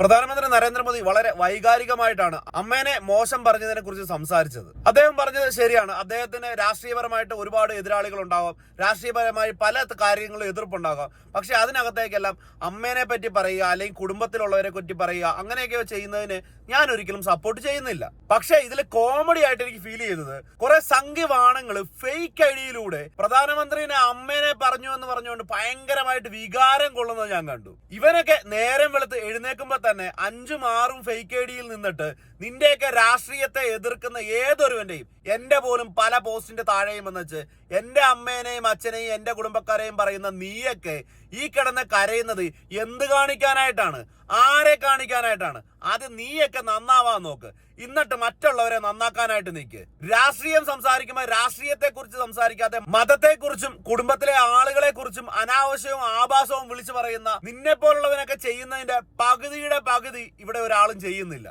പ്രധാനമന്ത്രി നരേന്ദ്രമോദി വളരെ വൈകാരികമായിട്ടാണ് അമ്മേനെ മോശം പറഞ്ഞതിനെ കുറിച്ച് സംസാരിച്ചത്. അദ്ദേഹം പറഞ്ഞത് ശരിയാണ്. അദ്ദേഹത്തിന് രാഷ്ട്രീയപരമായിട്ട് ഒരുപാട് എതിരാളികൾ ഉണ്ടാവാം രാഷ്ട്രീയപരമായി പല കാര്യങ്ങളും എതിർപ്പുണ്ടാകാം. പക്ഷെ അതിനകത്തേക്കെല്ലാം അമ്മേനെ പറ്റി പറയുക അല്ലെങ്കിൽ കുടുംബത്തിലുള്ളവരെ പറ്റി പറയുക അങ്ങനെയൊക്കെ ചെയ്യുന്നതിന് ഞാൻ ഒരിക്കലും സപ്പോർട്ട് ചെയ്യുന്നില്ല. പക്ഷെ ഇതിൽ കോമഡി ആയിട്ട് എനിക്ക് ഫീൽ ചെയ്തത് കുറെ സംഘിവാണങ്ങൾ ഫേക്ക് ഐഡിയിലൂടെ പ്രധാനമന്ത്രിനെ അമ്മേനെ പറഞ്ഞു എന്ന് പറഞ്ഞുകൊണ്ട് ഭയങ്കരമായിട്ട് വികാരം കൊള്ളുന്നത് ഞാൻ കണ്ടു. ഇവനൊക്കെ നേരം വെളുത്ത് എഴുന്നേക്കുമ്പോ തന്നെ അഞ്ചും ആറും ഫേക്ക് ഐ ഡിയിൽ നിന്നിട്ട് നിന്റെയൊക്കെ രാഷ്ട്രീയത്തെ എതിർക്കുന്ന ഏതൊരുവന്റെയും എന്റെ പോലും പല പോസ്റ്റിന്റെ താഴെയും വെച്ച് എന്റെ അമ്മേനെയും അച്ഛനെയും എന്റെ കുടുംബക്കാരെയും പറയുന്ന നീയൊക്കെ ഈ കിടന്ന് കരയുന്നത് എന്ത് കാണിക്കാനായിട്ടാണ്? ആരെ കാണിക്കാനായിട്ടാണ്? ആദ്യം നീയൊക്കെ നന്നാവാൻ നോക്ക്. എന്നിട്ട് മറ്റുള്ളവരെ നന്നാക്കാനായിട്ട് നിൽക്ക് രാഷ്ട്രീയം സംസാരിക്കുമ്പോൾ രാഷ്ട്രീയത്തെ കുറിച്ച് സംസാരിക്കാതെ മതത്തെക്കുറിച്ചും കുടുംബത്തിലെ ആളുകളെ കുറിച്ചും അനാവശ്യവും ആഭാസവും വിളിച്ചു പറയുന്ന നിന്നെ പോലുള്ളവനൊക്കെ ചെയ്യുന്നതിന്റെ പകുതിയുടെ പകുതി ഇവിടെ ഒരാളും ചെയ്യുന്നില്ല.